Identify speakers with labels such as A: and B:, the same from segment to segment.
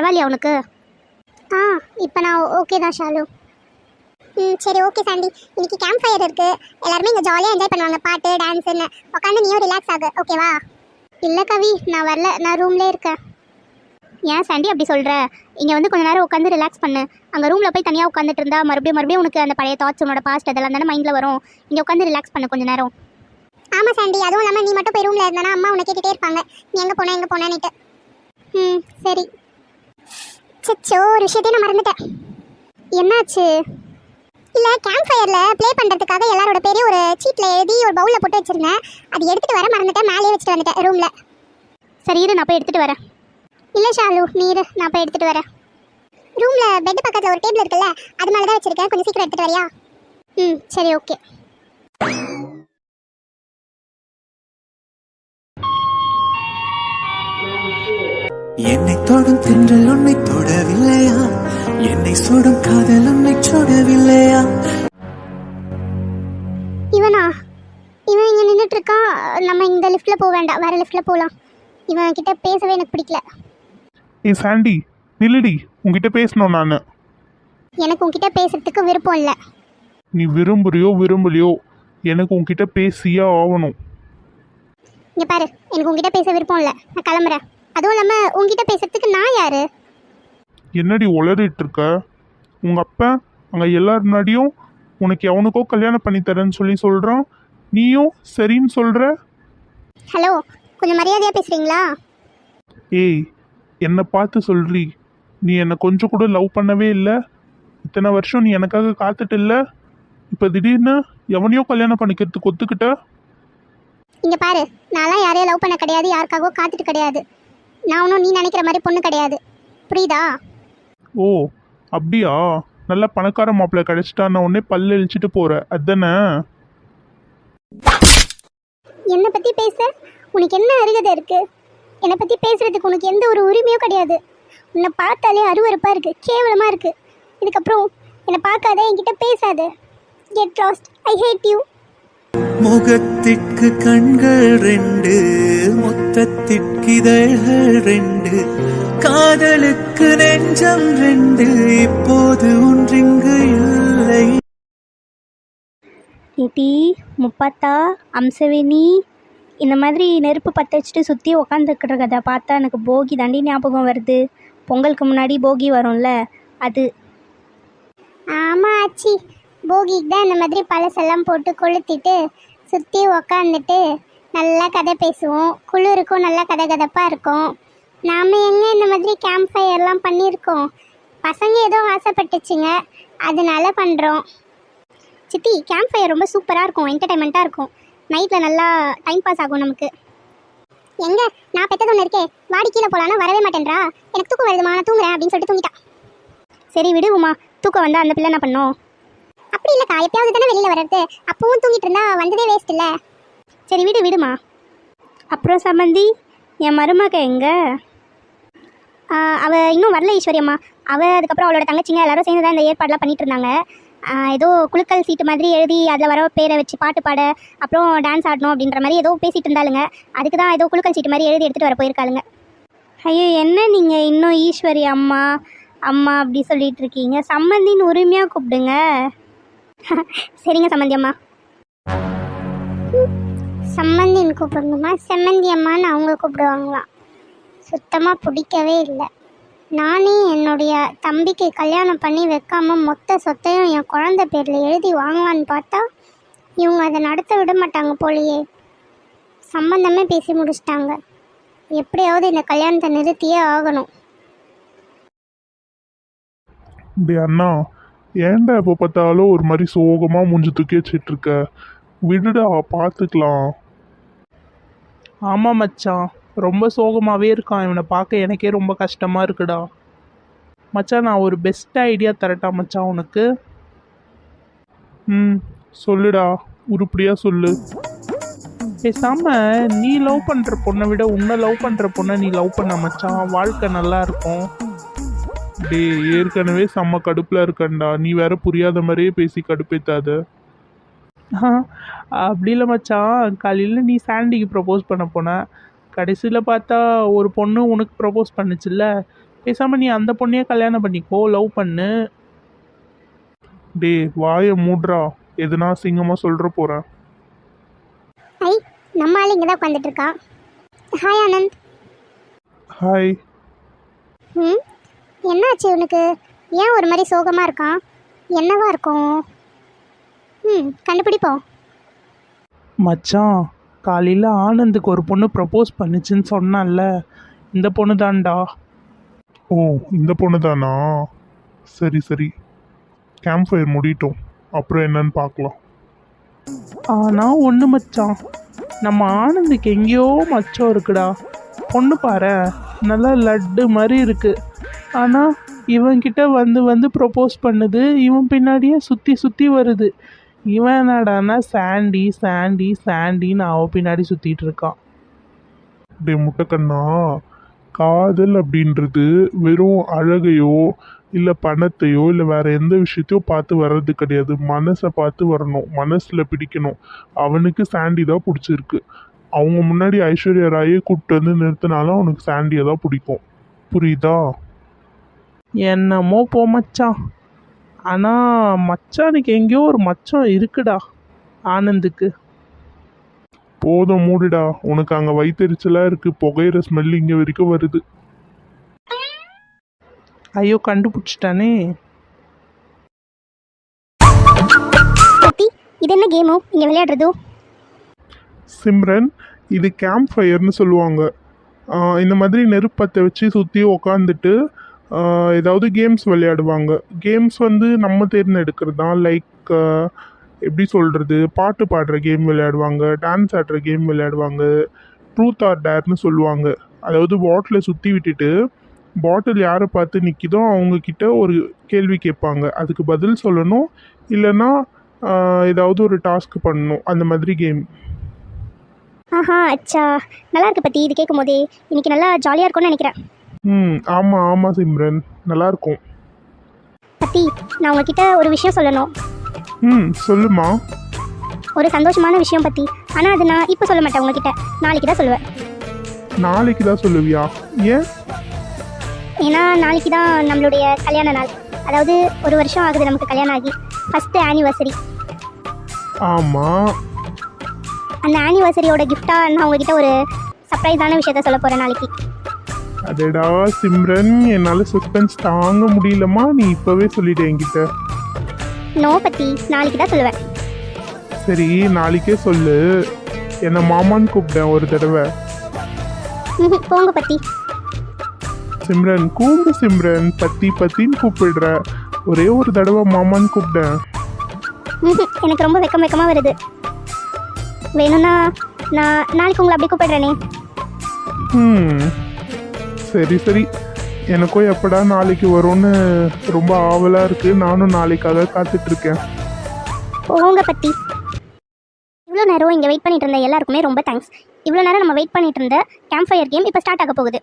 A: பரவாயில்லையா உனக்கு? ஆ இப்போ நான் ஓகே தான் ஷாலு. ம் சரி ஓகே சாண்டி. இன்னைக்கு கேம்ப் ஃபயர் இருக்குது எல்லாருமே இங்கே ஜாலியாக என்ஜாய் பண்ணுவாங்க. பாட்டு டான்ஸுன்னு உட்காந்து நீயும் ரிலாக்ஸ் ஆகு. ஓகேவா இல்லை கவி நான் வரல. நான் ரூம்லேயே இருக்கேன். ஏன் சாண்டி அப்படி சொல்கிற இங்கே வந்து கொஞ்ச நேரம் உட்காந்து ரிலாக்ஸ் பண்ணு. அங்கே ரூமில் போய் தனியாக உட்காந்துட்டு இருந்தா மறுபடியும் மறுபடியும் உனக்கு அந்த பழைய தாட்ஸ் உன்னோட பாஸ்ட் அதெல்லாம் தானே மைண்டில் வரும். இங்கே உட்காந்து ரிலாக்ஸ் பண்ணு கொஞ்ச நேரம். ஆமாம் சாண்டி. அதுவும் இல்லாமல் நீ மட்டும் போய் ரூமில் இருந்தானா அம்மா உன்னை கேட்டுகிட்டே இருப்பாங்க. நீ எங்கே போன எங்கே போனேன்னுட்டு. ம் சரி. சச்சோ ஒரு விஷயத்தையும் நான் மறந்துட்டேன். என்னாச்சு? இல்லை கேம்ப் ஃபயரில் ப்ளே பண்ணுறதுக்காக எல்லாரோட பேரையும் ஒரு சீட்டில் எழுதி ஒரு பவுலில் போட்டு வச்சுருந்தேன். அது எடுத்துகிட்டு வர மறந்துட்டேன். மேலேயே வச்சுட்டு வந்துட்டேன் ரூமில் சரி இரு நான் போய் எடுத்துகிட்டு வரேன். இல்லை ஷாலு நீ இரு நான் போய் எடுத்துகிட்டு வரேன். ரூமில் பெட் பக்கத்தில் ஒரு டேபிள் இருக்குல்ல அது மேலே தான் வச்சுருக்கேன். கொஞ்சம் சீக்கிரம் எடுத்துகிட்டு வரியா? ம் சரி ஓகே
B: என்னை தொடும் தென்றல் உன்னை தொடவில்லையா? என்னை சுடும் காதல் உன்னை சுடவில்லையா?
A: இவனா? இவன் இங்கே நின்றுட்டு இருக்கான் நம்ம இந்த லிஃப்ட்டில் போக வேண்டாம். வேறு லிஃப்ட்டில் போகலாம் இவன் கிட்ட பேசவே எனக்கு பிடிக்கல.
C: ஏய் சாண்டி நில்லுடி. உன்கிட்ட பேசணும் நான்.
A: எனக்கு உன்கிட்ட பேசுறதுக்கு விருப்பம் இல்லை.
C: நீ விரும்புறியோ விரும்பலையோ எனக்கு உன்கிட்ட பேசியே ஆகணும்.
A: இங்கே பாரு. எனக்கு உன்கிட்ட பேச விருப்பம் இல்லை. நான் கிளம்புறேன். அதுவும் இல்லாமல் உன்கிட்ட பேசுறதுக்கு நான் யாரு?
C: என்னடி உளறிட்டு இருக்க உங்கள் அப்பா அங்கே எல்லார் முன்னாடியும் உனக்கு எவனுக்கோ கல்யாணம் பண்ணி தரேன்னு சொல்லி சொல்கிறான் நீயும் சரின்னு சொல்கிற
A: ஹலோ கொஞ்சம் மரியாதையாக பேசுகிறீங்களா
C: ஏய் என்னை பார்த்து சொல்றி. நீ என்னை கொஞ்சம் கூட லவ் பண்ணவே இல்லை. இத்தனை வருஷம் நீ எனக்காக காத்துட்டு இல்லை. இப்போ திடீர்னு எவனையோ கல்யாணம் பண்ணிக்கிறதுக்கு ஒத்துக்கிட்ட?
A: இங்கே பாரு நான்லாம் யாரையும் லவ் பண்ண கிடையாது யாருக்காகவோ காத்துட்டு கிடையாது. நான் ஒன்றும் நீ நினைக்கிற மாதிரி பொண்ணு கிடையாது. புரியுதா?
C: ஓ அப்படியா? நல்ல பணக்கார மாப்பிள்ளை கிடைச்சிட்டான உடனே பல்லு இழிச்சிட்டு போற அதானே?
A: என்னை பற்றி பேச? உனக்கு என்ன அருகதை இருக்கு? என்னை பற்றி பேசுறதுக்கு உனக்கு எந்த ஒரு உரிமையும் கிடையாது. உன்னை பார்த்தாலே அருவருப்பாக இருக்கு கேவலமாக இருக்கு. இதுக்கப்புறம் என்னை பார்க்காத என்கிட்ட பேசாத. Get lost I hate you
B: முகத்திற்கு கண்கள் ரெண்டு மொத்தத்திற்கு இதழ்கள் ரெண்டு காதலுக்கு நெஞ்சம் ரெண்டு இப்போது ஒன்றிங்கு இல்லை.
D: ஏட்டி முப்பாத்தா அம்சவேணி இந்த மாதிரி நெருப்பு பற்ற வச்சுட்டு சுற்றி உக்காந்துக்கிற கதை பார்த்தா எனக்கு போகி தாண்டி ஞாபகம் வருது. பொங்கலுக்கு முன்னாடி போகி வரும்ல அது.
A: ஆமாம் ஆச்சி. போகிக்கு தான் இந்த மாதிரி பழசெல்லாம் போட்டு கொளுத்திட்டு சுற்றி உக்காந்துட்டு நல்லா கதை பேசுவோம். குளிருக்கும் நல்லா கதை கதப்பாக இருக்கும். நாம் எங்கே இந்த மாதிரி கேம்ப் ஃபயர்லாம் பண்ணியிருக்கோம்? பசங்க ஏதோ ஆசைப்பட்டுச்சுங்க. அதனால பண்ணுறோம் சித்தி கேம்ப் ஃபயர் ரொம்ப சூப்பராக இருக்கும் என்டர்டைன்மெண்ட்டாக இருக்கும். நைட்டில் நல்லா டைம் பாஸ் ஆகும் நமக்கு. எங்க? நான் பெத்தது ஒன்று இருக்கே. வாடி கீழே வரவே மாட்டேன்றா. எனக்கு தூக்கம் வருதுமா நான் தூங்குறேன் அப்படின்னு சொல்லிட்டு தூங்கிட்டா. சரி விடு தூக்கம் வந்தால் அந்த பிள்ளை என்ன பண்ணோம்? அப்படி இல்லக்கா எப்பயாவது தானே வெளியில் வர்றது. அப்பவும் தூங்கிட்டு இருந்தா வந்ததே வேஸ்ட் இல்லை. சரி விடு விடுமா.
D: அப்புறம் சம்மந்தி என் மருமக எங்கே?
A: அவள் அவ இன்னும் வரல ஈஸ்வரியம்மா அவ அதுக்கப்புறம் அவளோட தங்கச்சிங்க எல்லாரும் சேர்ந்து தான் இந்த ஏற்பாடுலாம் பண்ணிட்டு இருந்தாங்க. ஏதோ குலுக்கல் சீட்டு மாதிரி எழுதி அதில் வர பேரை வச்சு பாட்டு பாட அப்புறம் டான்ஸ் ஆடணும் அப்படின்ற மாதிரி ஏதோ பேசிகிட்டு இருந்தாலுங்க அதுக்கு தான் ஏதோ குலுக்கல் சீட்டு மாதிரி எழுதி எடுத்துகிட்டு வர போயிருக்காளுங்க.
D: ஐயோ என்ன நீங்கள் இன்னும் ஈஸ்வரி அம்மா அம்மா அப்படி சொல்லிட்டு இருக்கீங்க? சம்மந்தின்னு உரிமையாக கூப்பிடுங்க.
A: சரிங்க சம்மந்தி அம்மா. சம்மந்தின்னு கூப்பிடணுமா? செம்மந்தி அம்மான்னு அவங்க கூப்பிடுவாங்களாம். சுத்தமாக பிடிக்கவே இல்லை. நானே என்னுடைய தம்பிக்கு கல்யாணம் பண்ணி வைக்காமல் மொத்த சொத்தையும் என் குழந்தை பேரில் எழுதி வாங்கலான்னு பார்த்தா இவங்க அதை நடத்த விட மாட்டாங்க போலியே. சம்பந்தமே பேசி முடிச்சிட்டாங்க. எப்படியாவது இந்த கல்யாணத்தை நிறுத்தியே ஆகணும்.
C: அண்ணா ஏன்டா எப்போ பார்த்தாலும் ஒரு மாதிரி சோகமாக மூஞ்சி தூக்கி வச்சிட்டு இருக்க? விடுடா பார்த்துக்கலாம்
E: ஆமாம் மச்சான். ரொம்ப சோகமாகவே இருக்கான். இவனை பார்க்க எனக்கே ரொம்ப கஷ்டமாக இருக்குடா. மச்சான் நான் ஒரு பெஸ்ட் ஐடியா தரட்டா மச்சான் உனக்கு?
C: ம் சொல்லுடா. உருப்படியாக சொல்லு.
E: பேசாம நீ லவ் பண்ணுற பொண்ணை விட உன்னை லவ் பண்ணுற பொண்ணை நீ லவ் பண்ண மச்சான். வாழ்க்கை நல்லா இருக்கும்.
C: டேய் ஏற்கனவே செம்ம கடுப்பில் இருக்கேன்டா. நீ வேற புரியாத மாதிரியே பேசி கடுப்பேத்தாத.
E: அப்படி இல்லை மச்சான். காலையில் நீ சாண்டிக்கு ப்ரப்போஸ் பண்ண போன. கடைசியில் பார்த்தா ஒரு பொண்ணு உனக்கு ப்ரப்போஸ் பண்ணுச்சுல்ல. பேசாமல் நீ அந்த பொண்ணையே கல்யாணம் பண்ணிக்கோ லவ் பண்ணு.
C: டே வாயை மூட்றா. எதுனா சிங்கமாக சொல்கிற போகிறேன்
A: ஐ நம்ம ஆள் இங்கே தான் உட்காந்துட்டு இருக்கான் ஹாய் ஆனந்த்.
C: ஹாய்
A: ம்? என்னாச்சு உனக்கு ஏன் ஒரு மாதிரி சோகமாக இருக்கான்? என்னவா இருக்கும்? ம் கண்டுபிடிப்போம்.
E: மச்சான் காலையில் ஆனந்துக்கு ஒரு பொண்ணு ப்ரப்போஸ் பண்ணுச்சுன்னு சொன்னான்ல. இந்த பொண்ணு தான்டா.
C: ஓ இந்த பொண்ணு தானா? சரி சரி. கேம்ப் ஃபயர் முடிட்டோம் அப்புறம் என்னன்னு பார்க்கலாம்.
E: ஆனால் ஒன்று மச்சான் நம்ம ஆனந்துக்கு எங்கேயோ மச்சம் இருக்குடா. பொண்ணு பாரு நல்லா லட்டு மாதிரி இருக்கு. ஆனால் இவன்கிட்ட வந்து வந்து ப்ரொப்போஸ் பண்ணுது. இவன் பின்னாடியே சுற்றி சுற்றி வருது. இவன் என்னடான்னா சாண்டி சாண்டி சாண்டின்னு அவன் பின்னாடி சுற்றிட்டு இருக்கான்.
C: டே முட்டைக்கண்ணா காதல் அப்படின்றது வெறும் அழகையோ இல்லை பணத்தையோ இல்லை வேறு எந்த விஷயத்தையோ பார்த்து வர்றது கிடையாது. மனசை பார்த்து வரணும். மனசில் பிடிக்கணும். அவனுக்கு சாண்டி தான் பிடிச்சிருக்கு. அவங்க முன்னாடி ஐஸ்வர்யா ராயை கூப்பிட்டு வந்து நிறுத்தினாலும் அவனுக்கு சாண்டியை தான் பிடிக்கும். புரியுதா?
E: என்னமோ போ மச்சான். ஆனால் மச்சானுக்கு எங்கேயோ ஒரு மச்சம் இருக்குடா ஆனந்துக்கு.
C: போதும் மூடுடா. உனக்கு அங்கே வயிற்றுச்சலாக இருக்கு. புகையிற ஸ்மெல் இங்கே வரைக்கும் வருது.
E: ஐயோ கண்டுபிடிச்சிட்டானே.
A: இது என்ன கேமோ இங்கே விளையாடுறதோ?
C: சிம்ரன் இது கேம்ப் ஃபயர்னு சொல்லுவாங்க. ஆஹ் இந்த மாதிரி நெருப்பத்தை வச்சு சுற்றி உக்காந்துட்டு ஏதாவது கேம்ஸ் விளையாடுவாங்க. கேம்ஸ் வந்து நம்ம தேர்ந்தெடுக்கிறது தான். லைக் எப்படி சொல்கிறது பாட்டு பாடுற கேம் விளையாடுவாங்க. டான்ஸ் ஆடுற கேம் விளையாடுவாங்க. ட்ரூத் ஆர் டேர்னு சொல்லுவாங்க. அதாவது பாட்டிலை சுற்றி விட்டுட்டு பாட்டில் யாரை பார்த்து நிற்கிதோ அவங்கக்கிட்ட ஒரு கேள்வி கேட்பாங்க. அதுக்கு பதில் சொல்லணும். இல்லைன்னா ஏதாவது ஒரு டாஸ்க் பண்ணணும். அந்த மாதிரி கேம்
A: ஆஹா அச்சா. நல்லா இருக்கு பத்தி. இது கேட்கும் போதே இன்னைக்கு நல்லா ஜாலியாக இருக்கும்னு நினைக்கிறேன்.
C: ம் ஆமாம் ஆமாம் சிம்ரன். நல்லாயிருக்கும்
A: பத்தி நான் உங்ககிட்ட ஒரு விஷயம் சொல்லணும்.
C: ம் சொல்லுமா.
A: ஒரு சந்தோஷமான விஷயம் பத்தி. ஆனால் அது நான் இப்போ சொல்ல மாட்டேன் உங்ககிட்ட. நாளைக்கு தான் சொல்லுவேன்.
C: நாளைக்கு தான் சொல்லுவியா? ஏன்?
A: ஏன்னா நாளைக்கு தான் நம்மளுடைய கல்யாண நாள். அதாவது ஒரு வருஷம் ஆகுது நமக்கு கல்யாணம் ஆகி. ஃபஸ்ட்டு ஆனிவர்சரி
C: ஆமாம்
A: அந்த ஆனிவர்சரியோட கிஃப்டாக நான் உங்ககிட்ட ஒரு சர்ப்ரைஸான விஷயத்த சொல்ல போகிறேன் நாளைக்கு.
C: அடடா சிம்ரன் என்னால் சஸ்பென்ஸ் தாங்க முடியலம்மா. நீ இப்போவே சொல்லிட்ட என்கிட்ட.
A: நோ பத்தி நாளைக்கு தான் சொல்லுவேன்.
C: சரி நாளைக்கே சொல்லு. என்னை மாமான்னு கூப்பிட்டேன் ஒரு தடவை.
A: போங்க பத்தி.
C: சிம்ரன் கூப்பிடு சிம்ரன் பத்தி பத்தின்னு கூப்பிடுற. ஒரே ஒரு தடவை மாமான்னு கூப்பிட்டேன்.
A: எனக்கு ரொம்ப வெக்கம் வெக்கமாக வருது. வேணும்னா நான் நாளைக்கு உங்களை அப்படி கூப்பிடுறேனே.
C: ம். சரி சரி. எனக்கும் எப்படா நாளைக்கு வரும்னு ரொம்ப ஆவலாக இருக்குது நானும் நாளைக்காக காத்துட்ருக்கேன்.
A: போங்க பத்தி இவ்வளோ நேரம் இங்கே வெயிட் பண்ணிட்டு இருந்த எல்லாருக்குமே ரொம்ப தேங்க்ஸ் இவ்வளோ நேரம் நம்ம வெயிட் பண்ணிட்டு இருந்த கேம்ப் ஃபயர் கேம் இப்போ ஸ்டார்ட் ஆக போகுது.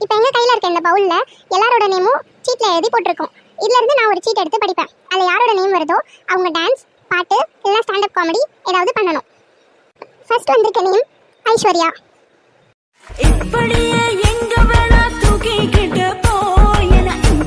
A: இப்போ எங்கள் கையில் இருக்க இந்த பவுலில் எல்லாரோட நேமும் சீட்டில் எழுதி போட்டிருக்கோம். இதுலேருந்து நான் ஒரு சீட் எடுத்து படிப்பேன். அதில் யாரோட நேம் வருதோ அவங்க டான்ஸ் பாட்டு இல்லைனா ஸ்டாண்டப் காமெடி ஏதாவது பண்ணணும். ஃபர்ஸ்ட் வந்திருக்க நேம் ஐஸ்வர்யா.
F: இப்படியே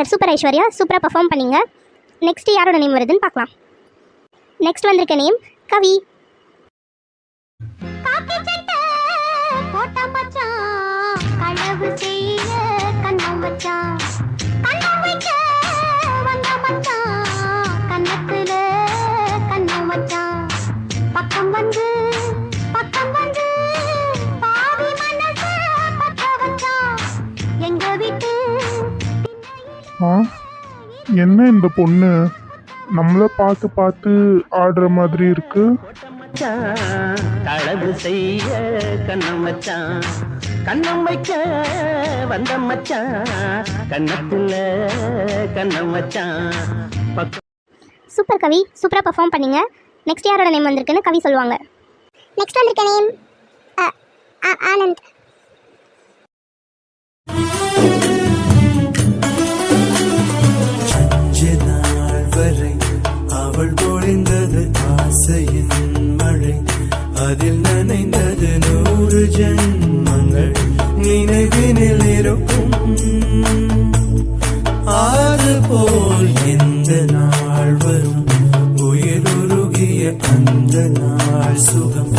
A: சூப்பர் சூப்பர் ஐஸ்வர்யா சூப்பராக பர்ஃபார்ம் பண்ணீங்க. நெக்ஸ்ட் யாரோட நேம் வருதுன்னு பார்க்கலாம். நெக்ஸ்ட் வந்திருக்க நேம் கவி. பக்கம்
C: என்ன இந்த பொண்ணு? நம்மள பார்த்து பார்த்து ஆடுற மாதிரி இருக்கு.
G: களவு செய்ய கண்ணம் மச்சான். கண்ணம் வைக்க வந்த மச்சான். கண்ணத்துல கண்ணம் மச்சான். பக்கம்
D: சூப்பர் கவி சூப்பராக பர்ஃபார்ம் பண்ணீங்க. நெக்ஸ்ட் யாரோட நேம் வந்திருக்குன்னு கவி சொல்லுவாங்க.
A: நெக்ஸ்ட் வந்திருக்க நேம் ஆனந்த்.
B: அதில் நனைந்தது நூறு ஜன்மங்கள் நினைவினில் இருக்கும். ஆறு போல் எந்த நாள் வரும்? உயிருருகிய அந்த நாள் சுகம்.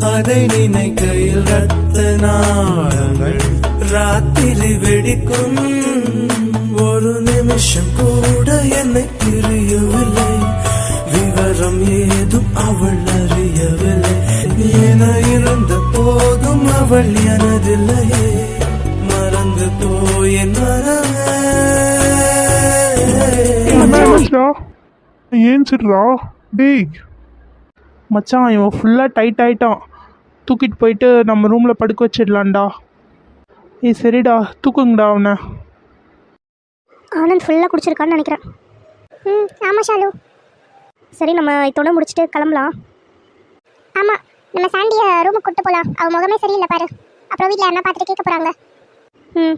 B: அதை நினைக்கையில் ரத்த நாளங்கள் ராத்திரி வெடிக்கும். ஒரு நிமிஷம் கூட அவள் எனதில்லையே. மறந்து போய் என்
C: சிட்ரா டேய்.
E: மச்சான் இவன் ஃபுல்லாக டைட் ஆயிட்டான். தூக்கிட்டு போயிட்டு நம்ம ரூமில் படுக்க வச்சிடலாம்டா. ஏய் சரிடா. தூக்குங்கடா அவனை.
D: ஆனந்த் ஃபுல்லாக குடிச்சிருக்கான்னு நினைக்கிறேன்.
A: ம் ஆமாம் ஷாலு.
D: சரி நம்ம இதோட முடிச்சுட்டு கிளம்பலாம்.
A: ஆமாம் நம்ம சாண்டியை ரூமுக்கு கூட்டு போகலாம் அவள் முகமே சரியில்லை பாரு. அப்புறம் வீட்டில் யாருன்னா பார்த்துட்டு கேட்க போகிறாங்க
D: ம்.